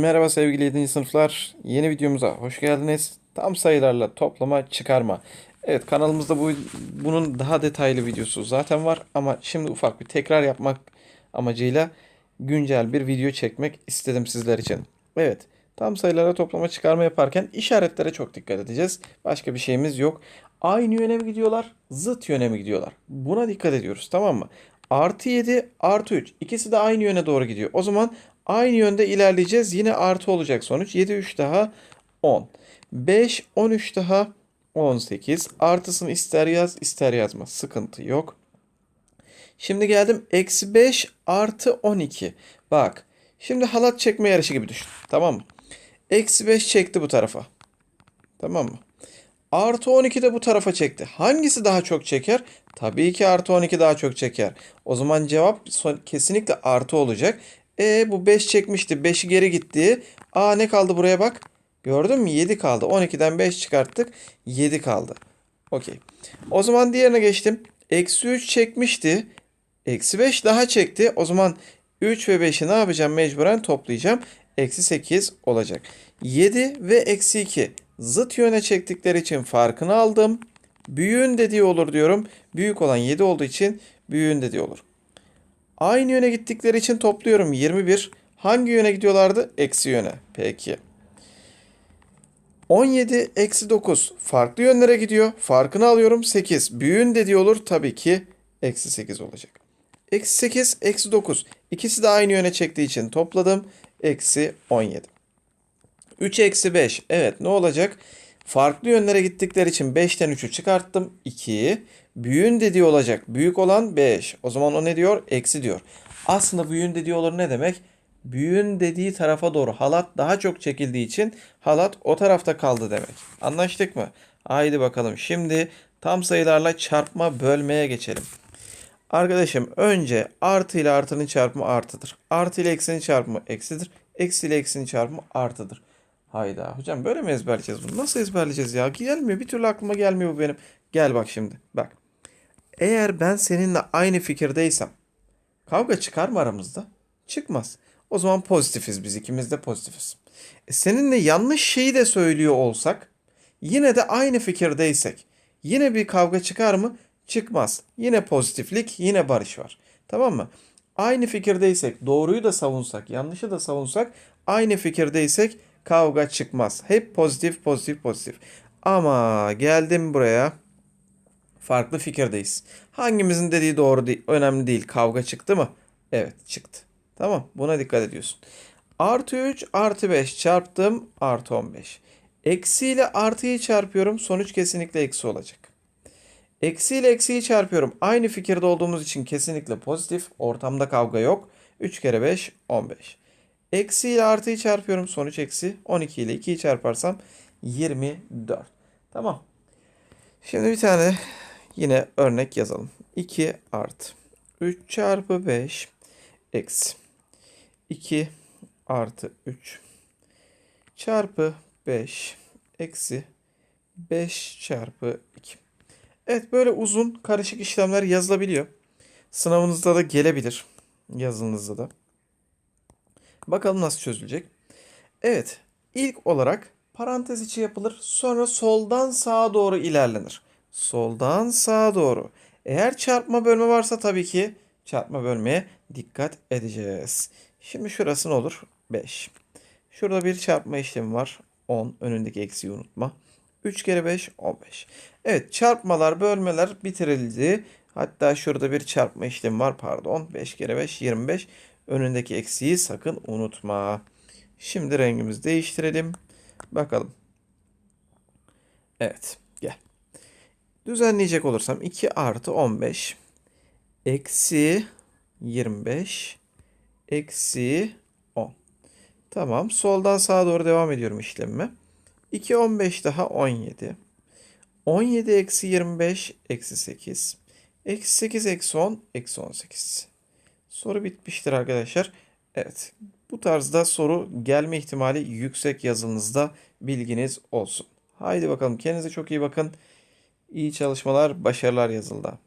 Merhaba sevgili 7. sınıflar. Yeni videomuza hoş geldiniz. Tam sayılarla toplama çıkarma. Evet kanalımızda bu bunun daha detaylı videosu zaten var ama şimdi ufak bir tekrar yapmak amacıyla güncel bir video çekmek istedim sizler için. Evet tam sayılara toplama çıkarma yaparken işaretlere çok dikkat edeceğiz. Başka bir şeyimiz yok. Aynı yöne mi gidiyorlar? Zıt yöne mi gidiyorlar? Buna dikkat ediyoruz tamam mı? Artı 7 artı 3 ikisi de aynı yöne doğru gidiyor. O zaman Aynı yönde ilerleyeceğiz. Yine artı olacak sonuç. 7 3 daha 10. 5 13 daha 18. Artısını ister yaz ister yazma. Sıkıntı yok. Şimdi geldim. Eksi 5 artı 12. Bak. Şimdi halat çekme yarışı gibi düşün. Tamam mı? Eksi 5 çekti bu tarafa. Tamam mı? Artı 12 de bu tarafa çekti. Hangisi daha çok çeker? Tabii ki artı 12 daha çok çeker. O zaman cevap kesinlikle artı olacak. E bu 5 çekmişti. 5'i geri gitti. Aa ne kaldı buraya bak. Gördün mü? 7 kaldı. 12'den 5 çıkarttık. 7 kaldı. Okey. O zaman diğerine geçtim. Eksi 3 çekmişti. Eksi 5 daha çekti. O zaman 3 ve 5'i ne yapacağım? Mecburen toplayacağım. Eksi 8 olacak. 7 ve eksi 2 zıt yöne çektikleri için farkını aldım. Büyüğün dediği olur diyorum. Büyük olan 7 olduğu için büyüğün dediği olur. Aynı yöne gittikleri için topluyorum 21. Hangi yöne gidiyorlardı? Eksi yöne. Peki. 17 eksi 9 farklı yönlere gidiyor. Farkını alıyorum 8. Büyüğün dediği olur tabii ki eksi 8 olacak. Eksi 8 eksi 9 ikisi de aynı yöne çektiği için topladım. Eksi 17. 3 eksi 5 evet ne olacak? Farklı yönlere gittikleri için 5'ten 3'ü çıkarttım. 2. Büyüğün dediği olacak. Büyük olan 5. O zaman o ne diyor? Eksi diyor. Aslında büyüğün dediği olur ne demek? Büyüğün dediği tarafa doğru halat daha çok çekildiği için halat o tarafta kaldı demek. Anlaştık mı? Haydi bakalım. Şimdi tam sayılarla çarpma bölmeye geçelim. Arkadaşım önce artı ile artının çarpımı artıdır. Artı ile eksinin çarpımı eksidir. Eksi ile eksinin çarpımı artıdır. Hayda hocam böyle mi ezberleyeceğiz bunu? Nasıl ezberleyeceğiz ya? Gelmiyor bir türlü aklıma gelmiyor bu benim. Gel bak şimdi bak. Eğer ben seninle aynı fikirdeysem kavga çıkar mı aramızda? Çıkmaz. O zaman pozitifiz biz ikimiz de pozitifiz. E seninle yanlış şeyi de söylüyor olsak yine de aynı fikirdeysek yine bir kavga çıkar mı? Çıkmaz. Yine pozitiflik yine barış var. Tamam mı? Aynı fikirdeysek doğruyu da savunsak yanlışı da savunsak aynı fikirdeysek kavga çıkmaz. Hep pozitif pozitif pozitif. Ama geldim buraya farklı fikirdeyiz. Hangimizin dediği doğru değil, önemli değil. Kavga çıktı mı? Evet çıktı. Tamam buna dikkat ediyorsun. Artı 3 artı 5 çarptım artı 15. Eksi ile artıyı çarpıyorum sonuç kesinlikle eksi olacak. Eksi ile eksiyi çarpıyorum. Aynı fikirde olduğumuz için kesinlikle pozitif. Ortamda kavga yok. 3 kere 5 15. Eksi ile artıyı çarpıyorum. Sonuç eksi. 12 ile 2'yi çarparsam 24. Tamam. Şimdi bir tane Yine örnek yazalım. 2 artı 3 çarpı 5 eksi 2 artı 3 çarpı 5 eksi 5 çarpı 2. Evet böyle uzun karışık işlemler yazılabiliyor. Sınavınızda da gelebilir. Yazınızda da. Bakalım nasıl çözülecek. Evet ilk olarak parantez içi yapılır. Sonra soldan sağa doğru ilerlenir soldan sağa doğru. Eğer çarpma bölme varsa tabii ki çarpma bölmeye dikkat edeceğiz. Şimdi şurası ne olur? 5. Şurada bir çarpma işlemi var. 10. Önündeki eksiği unutma. 3 kere 5 15. Evet çarpmalar bölmeler bitirildi. Hatta şurada bir çarpma işlemi var pardon. 5 kere 5 25. Önündeki eksiği sakın unutma. Şimdi rengimizi değiştirelim. Bakalım. Evet. Düzenleyecek olursam 2 artı 15 eksi 25 eksi 10. Tamam. Soldan sağa doğru devam ediyorum işlemime. 2 15 daha 17. 17 eksi 25 eksi 8. Eksi 8 eksi 10 eksi 18. Soru bitmiştir arkadaşlar. Evet. Bu tarzda soru gelme ihtimali yüksek yazınızda bilginiz olsun. Haydi bakalım kendinize çok iyi bakın. İyi çalışmalar, başarılar yazıldı.